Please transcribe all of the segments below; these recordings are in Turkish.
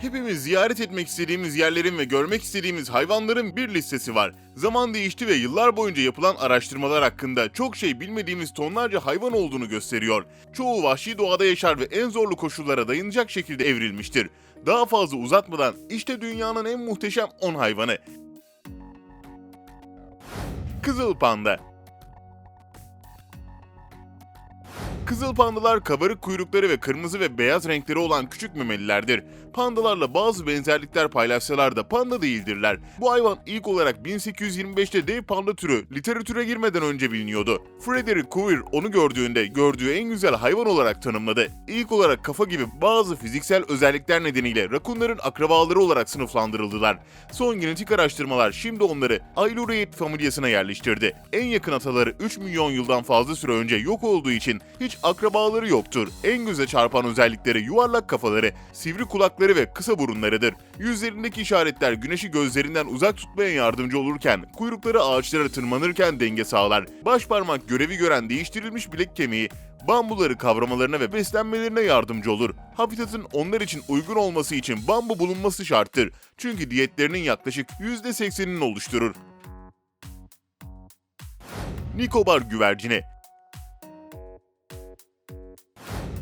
Hepimiz ziyaret etmek istediğimiz yerlerin ve görmek istediğimiz hayvanların bir listesi var. Zaman değişti ve yıllar boyunca yapılan araştırmalar hakkında çok şey bilmediğimiz tonlarca hayvan olduğunu gösteriyor. Çoğu vahşi doğada yaşar ve en zorlu koşullara dayanacak şekilde evrilmiştir. Daha fazla uzatmadan işte dünyanın en muhteşem 10 hayvanı. Kızıl panda Kızıl pandalar kabarık kuyrukları ve kırmızı ve beyaz renkleri olan küçük memelilerdir. Pandalarla bazı benzerlikler paylaşsalar da panda değildirler. Bu hayvan ilk olarak 1825'te dev panda türü literatüre girmeden önce biliniyordu. Frederick Cuvier onu gördüğünde gördüğü en güzel hayvan olarak tanımladı. İlk olarak kafa gibi bazı fiziksel özellikler nedeniyle rakunların akrabaları olarak sınıflandırıldılar. Son genetik araştırmalar şimdi onları Ailuroid familyasına yerleştirdi. En yakın ataları 3 milyon yıldan fazla süre önce yok olduğu için hiç akrabaları yoktur. En göze çarpan özellikleri yuvarlak kafaları, sivri kulakları ve kısa burunlarıdır. Yüzlerindeki işaretler güneşi gözlerinden uzak tutmaya yardımcı olurken, kuyrukları ağaçlara tırmanırken denge sağlar. Baş parmak görevi gören değiştirilmiş bilek kemiği, bambuları kavramalarına ve beslenmelerine yardımcı olur. Habitatın onlar için uygun olması için bambu bulunması şarttır. Çünkü diyetlerinin yaklaşık %80'ini oluşturur. Nikobar güvercini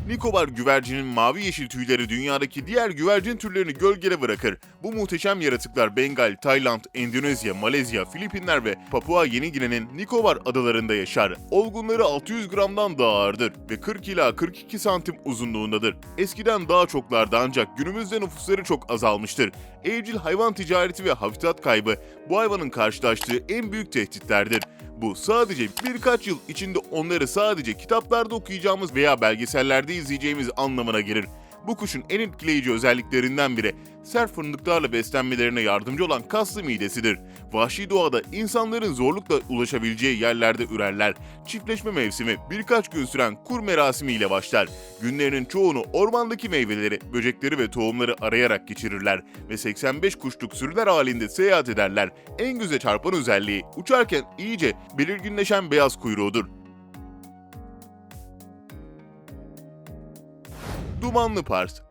Nikobar güvercinin mavi yeşil tüyleri dünyadaki diğer güvercin türlerini gölgede bırakır. Bu muhteşem yaratıklar Bengal, Tayland, Endonezya, Malezya, Filipinler ve Papua Yeni Gine'nin Nikobar adalarında yaşar. Olgunları 600 gramdan daha ağırdır ve 40 ila 42 santim uzunluğundadır. Eskiden daha çoklardı ancak günümüzde nüfusları çok azalmıştır. Evcil hayvan ticareti ve habitat kaybı bu hayvanın karşılaştığı en büyük tehditlerdir. Bu sadece birkaç yıl içinde onları sadece kitaplarda okuyacağımız veya belgesellerde izleyeceğimiz anlamına gelir. Bu kuşun en etkileyici özelliklerinden biri sert fındıklarla beslenmelerine yardımcı olan kaslı midesidir. Vahşi doğada insanların zorlukla ulaşabileceği yerlerde ürerler. Çiftleşme mevsimi birkaç gün süren kur merasimi ile başlar. Günlerinin çoğunu ormandaki meyveleri, böcekleri ve tohumları arayarak geçirirler ve 85 kuşluk sürüler halinde seyahat ederler. En göze çarpan özelliği uçarken iyice belirginleşen beyaz kuyruğudur. Dumanlı pars.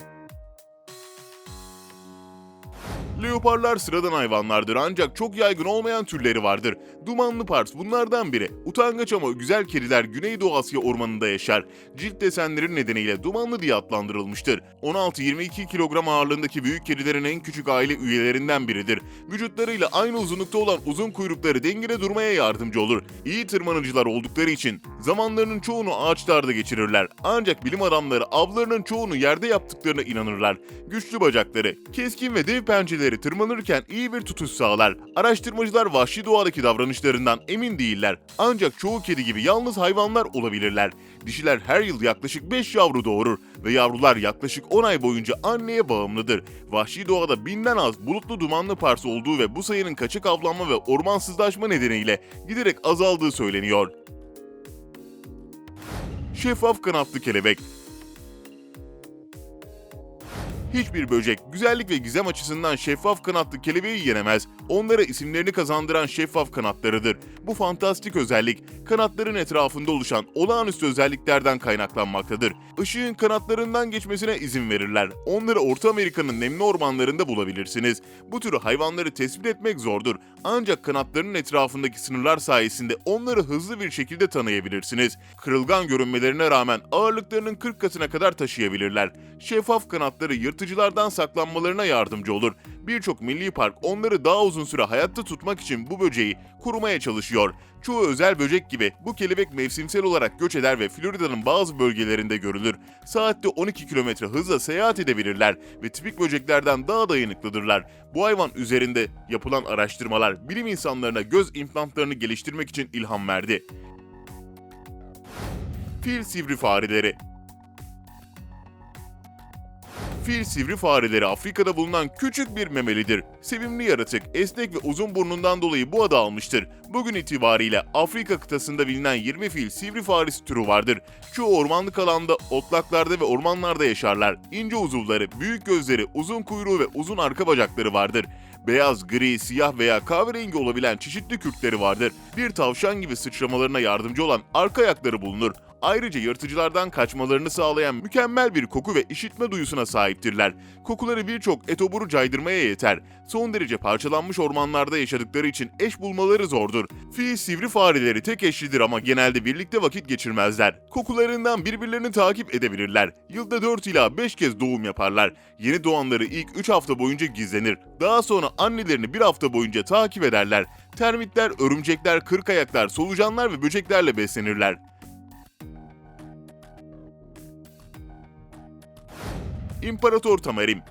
Leoparlar sıradan hayvanlardır ancak çok yaygın olmayan türleri vardır. Dumanlı pars bunlardan biri. Utangaç ama güzel kediler Güneydoğu Asya ormanında yaşar. Cilt desenleri nedeniyle dumanlı diye adlandırılmıştır. 16-22 kilogram ağırlığındaki büyük kedilerin en küçük aile üyelerinden biridir. Vücutlarıyla aynı uzunlukta olan uzun kuyrukları dengede durmaya yardımcı olur. İyi tırmanıcılar oldukları için zamanlarının çoğunu ağaçlarda geçirirler. Ancak bilim adamları avlarının çoğunu yerde yaptıklarına inanırlar. Güçlü bacakları, keskin ve dev pençeleri tırmanırken iyi bir tutuş sağlar. Araştırmacılar vahşi doğadaki davranışlarından emin değiller. Ancak çoğu kedi gibi yalnız hayvanlar olabilirler. Dişiler her yıl yaklaşık 5 yavru doğurur ve yavrular yaklaşık 10 ay boyunca anneye bağımlıdır. Vahşi doğada binden az bulutlu dumanlı pars olduğu ve bu sayının kaçık avlanma ve ormansızlaşma nedeniyle giderek azaldığı söyleniyor. Şeffaf kanatlı kelebek Hiçbir böcek güzellik ve gizem açısından şeffaf kanatlı kelebeği yenemez. Onlara isimlerini kazandıran şeffaf kanatlarıdır. Bu fantastik özellik kanatların etrafında oluşan olağanüstü özelliklerden kaynaklanmaktadır. Işığın kanatlarından geçmesine izin verirler. Onları Orta Amerika'nın nemli ormanlarında bulabilirsiniz. Bu tür hayvanları tespit etmek zordur. Ancak kanatlarının etrafındaki sınırlar sayesinde onları hızlı bir şekilde tanıyabilirsiniz. Kırılgan görünmelerine rağmen ağırlıklarının 40 katına kadar taşıyabilirler. Şeffaf kanatları yırtıcılardan saklanmalarına yardımcı olur. Birçok milli park onları daha uzun süre hayatta tutmak için bu böceği korumaya çalışıyor. Çoğu özel böcek gibi bu kelebek mevsimsel olarak göç eder ve Florida'nın bazı bölgelerinde görülür. Saatte 12 kilometre hızla seyahat edebilirler ve tipik böceklerden daha dayanıklıdırlar. Bu hayvan üzerinde yapılan araştırmalar bilim insanlarına göz implantlarını geliştirmek için ilham verdi. Fil sivri fareleri Fil sivri fareleri Afrika'da bulunan küçük bir memelidir. Sevimli yaratık, esnek ve uzun burnundan dolayı bu adı almıştır. Bugün itibariyle Afrika kıtasında bilinen 20 fil sivri faresi türü vardır. Çoğu ormanlık alanda, otlaklarda ve ormanlarda yaşarlar. İnce uzuvları, büyük gözleri, uzun kuyruğu ve uzun arka bacakları vardır. Beyaz, gri, siyah veya kahverengi olabilen çeşitli kürkleri vardır. Bir tavşan gibi sıçramalarına yardımcı olan arka ayakları bulunur. Ayrıca yırtıcılardan kaçmalarını sağlayan mükemmel bir koku ve işitme duyusuna sahiptirler. Kokuları birçok etoburu caydırmaya yeter. Son derece parçalanmış ormanlarda yaşadıkları için eş bulmaları zordur. Fil sivri fareleri tek eşlidir ama genelde birlikte vakit geçirmezler. Kokularından birbirlerini takip edebilirler. Yılda 4 ila 5 kez doğum yaparlar. Yeni doğanları ilk 3 hafta boyunca gizlenir. Daha sonra annelerini bir hafta boyunca takip ederler. Termitler, örümcekler, kırkayaklar, solucanlar ve böceklerle beslenirler. İmparator Tamarim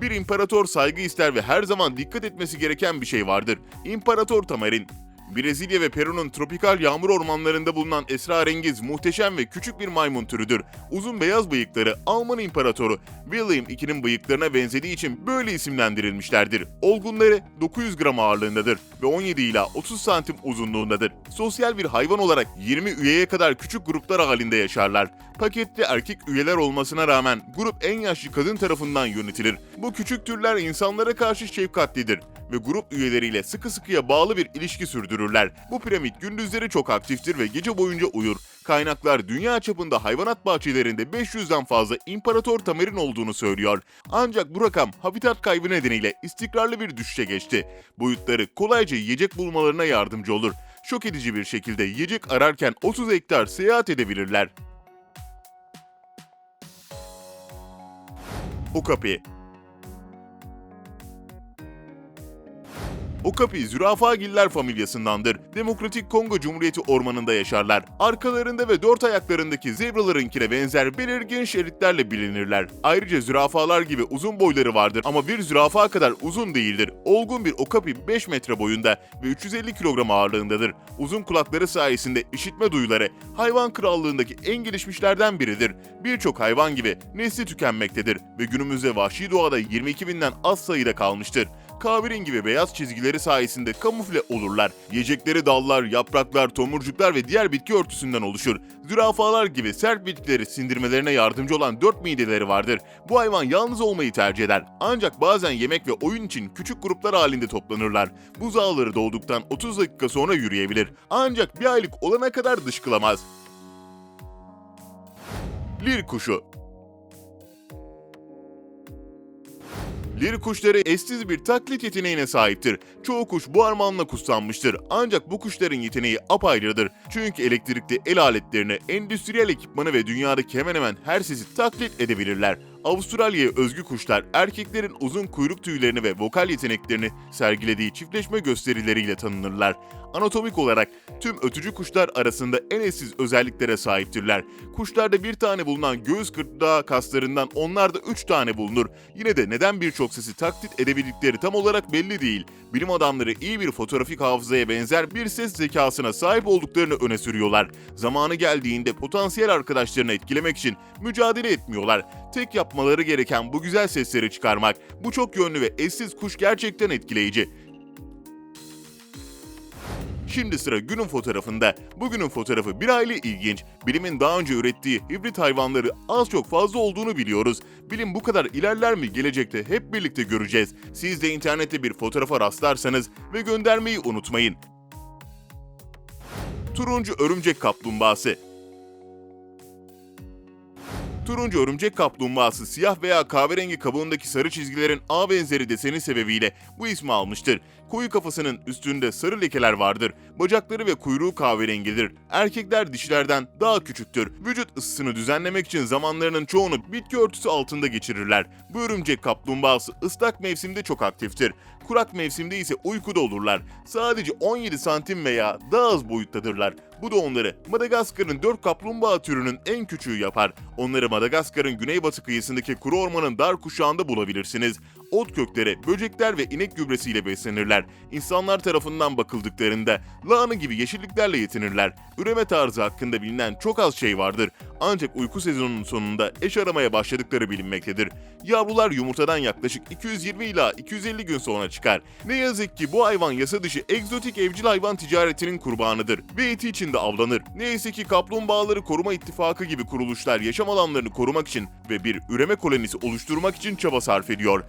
Bir imparator saygı ister ve her zaman dikkat etmesi gereken bir şey vardır. İmparator Tamarin. Brezilya ve Peru'nun tropikal yağmur ormanlarında bulunan esrarengiz, muhteşem ve küçük bir maymun türüdür. Uzun beyaz bıyıkları Alman İmparatoru William II'nin bıyıklarına benzediği için böyle isimlendirilmişlerdir. Olgunları 900 gram ağırlığındadır ve 17 ila 30 santim uzunluğundadır. Sosyal bir hayvan olarak 20 üyeye kadar küçük gruplar halinde yaşarlar. Paketli erkek üyeler olmasına rağmen grup en yaşlı kadın tarafından yönetilir. Bu küçük türler insanlara karşı şefkatlidir ve grup üyeleriyle sıkı sıkıya bağlı bir ilişki sürdürürler. Bu piramit gündüzleri çok aktiftir ve gece boyunca uyur. Kaynaklar dünya çapında hayvanat bahçelerinde 500'den fazla imparator tamarin olduğunu söylüyor. Ancak bu rakam habitat kaybı nedeniyle istikrarlı bir düşüşe geçti. Boyutları kolayca yiyecek bulmalarına yardımcı olur. Şok edici bir şekilde yiyecek ararken 30 hektar seyahat edebilirler. Okapi Okapi zürafagiller familyasındandır. Demokratik Kongo Cumhuriyeti ormanında yaşarlar. Arkalarında ve dört ayaklarındaki zebralarınkine benzer belirgin şeritlerle bilinirler. Ayrıca zürafalar gibi uzun boyları vardır ama bir zürafa kadar uzun değildir. Olgun bir okapi 5 metre boyunda ve 350 kilogram ağırlığındadır. Uzun kulakları sayesinde işitme duyuları hayvan krallığındaki en gelişmişlerden biridir. Birçok hayvan gibi nesli tükenmektedir ve günümüzde vahşi doğada 22 binden az sayıda kalmıştır kahverengi ve beyaz çizgileri sayesinde kamufle olurlar. Yiyecekleri dallar, yapraklar, tomurcuklar ve diğer bitki örtüsünden oluşur. Zürafalar gibi sert bitkileri sindirmelerine yardımcı olan dört mideleri vardır. Bu hayvan yalnız olmayı tercih eder. Ancak bazen yemek ve oyun için küçük gruplar halinde toplanırlar. Buzağları doğduktan 30 dakika sonra yürüyebilir. Ancak bir aylık olana kadar dışkılamaz. Lir kuşu Lir kuşları eşsiz bir taklit yeteneğine sahiptir. Çoğu kuş bu armağanla kutsanmıştır. Ancak bu kuşların yeteneği apayrıdır. Çünkü elektrikli el aletlerini, endüstriyel ekipmanı ve dünyadaki hemen hemen her sesi taklit edebilirler. Avustralya'ya özgü kuşlar erkeklerin uzun kuyruk tüylerini ve vokal yeteneklerini sergilediği çiftleşme gösterileriyle tanınırlar. Anatomik olarak tüm ötücü kuşlar arasında en eşsiz özelliklere sahiptirler. Kuşlarda bir tane bulunan göğüs gırtlağı kaslarından onlarda üç tane bulunur. Yine de neden birçok sesi taklit edebildikleri tam olarak belli değil. Bilim adamları iyi bir fotoğrafik hafızaya benzer bir ses zekasına sahip olduklarını öne sürüyorlar. Zamanı geldiğinde potansiyel arkadaşlarını etkilemek için mücadele etmiyorlar. Tek yapmaları gereken bu güzel sesleri çıkarmak. Bu çok yönlü ve eşsiz kuş gerçekten etkileyici. Şimdi sıra günün fotoğrafında. Bugünün fotoğrafı bir aile ilginç. Bilimin daha önce ürettiği hibrit hayvanları az çok fazla olduğunu biliyoruz. Bilim bu kadar ilerler mi gelecekte hep birlikte göreceğiz. Siz de internette bir fotoğrafa rastlarsanız ve göndermeyi unutmayın. Turuncu örümcek kaplumbağası Turuncu örümcek kaplumbağası siyah veya kahverengi kabuğundaki sarı çizgilerin A benzeri deseni sebebiyle bu ismi almıştır. Koyu kafasının üstünde sarı lekeler vardır. Bacakları ve kuyruğu kahverengidir. Erkekler dişilerden daha küçüktür. Vücut ısısını düzenlemek için zamanlarının çoğunu bitki örtüsü altında geçirirler. Bu örümcek kaplumbağası ıslak mevsimde çok aktiftir. Kurak mevsimde ise uykuda olurlar. Sadece 17 santim veya daha az boyuttadırlar. Bu da onları Madagaskar'ın 4 kaplumbağa türünün en küçüğü yapar. Onları Madagaskar'ın güneybatı kıyısındaki kuru ormanın dar kuşağında bulabilirsiniz. Ot kökleri, böcekler ve inek gübresiyle beslenirler. İnsanlar tarafından bakıldıklarında lahana gibi yeşilliklerle yetinirler. Üreme tarzı hakkında bilinen çok az şey vardır. Ancak uyku sezonunun sonunda eş aramaya başladıkları bilinmektedir. Yavrular yumurtadan yaklaşık 220 ila 250 gün sonra çıkar. Ne yazık ki bu hayvan yasa dışı egzotik evcil hayvan ticaretinin kurbanıdır ve eti için de avlanır. Neyse ki kaplumbağaları koruma ittifakı gibi kuruluşlar yaşam alanlarını korumak için ve bir üreme kolonisi oluşturmak için çaba sarf ediyor.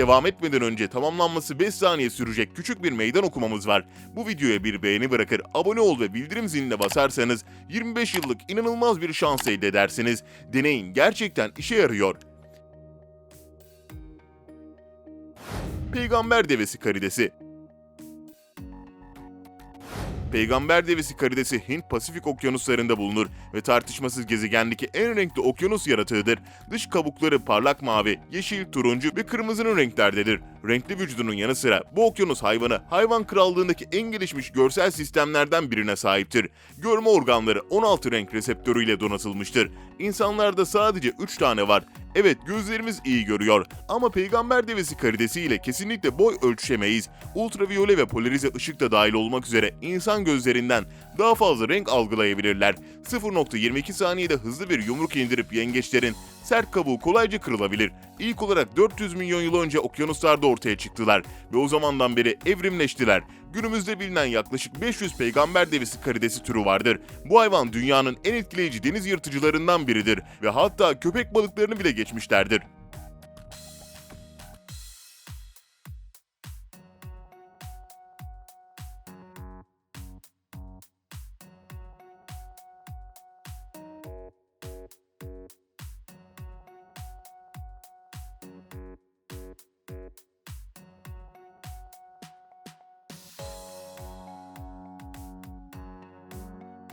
Devam etmeden önce tamamlanması 5 saniye sürecek küçük bir meydan okumamız var. Bu videoya bir beğeni bırakır, abone ol ve bildirim ziline basarsanız 25 yıllık inanılmaz bir şans elde edersiniz. Deneyin gerçekten işe yarıyor. Peygamber devesi karidesi Peygamber devesi karidesi Hint Pasifik okyanuslarında bulunur ve tartışmasız gezegendeki en renkli okyanus yaratığıdır. Dış kabukları parlak mavi, yeşil, turuncu ve kırmızının renklerdedir. Renkli vücudunun yanı sıra bu okyanus hayvanı hayvan krallığındaki en gelişmiş görsel sistemlerden birine sahiptir. Görme organları 16 renk reseptörüyle donatılmıştır. İnsanlarda sadece 3 tane var. Evet gözlerimiz iyi görüyor ama peygamber devesi karidesi ile kesinlikle boy ölçüşemeyiz. Ultraviyole ve polarize ışık da dahil olmak üzere insan gözlerinden daha fazla renk algılayabilirler. 0.22 saniyede hızlı bir yumruk indirip yengeçlerin sert kabuğu kolayca kırılabilir. İlk olarak 400 milyon yıl önce okyanuslarda ortaya çıktılar ve o zamandan beri evrimleştiler. Günümüzde bilinen yaklaşık 500 peygamber devesi karidesi türü vardır. Bu hayvan dünyanın en etkileyici deniz yırtıcılarından biridir ve hatta köpek balıklarını bile geçmişlerdir.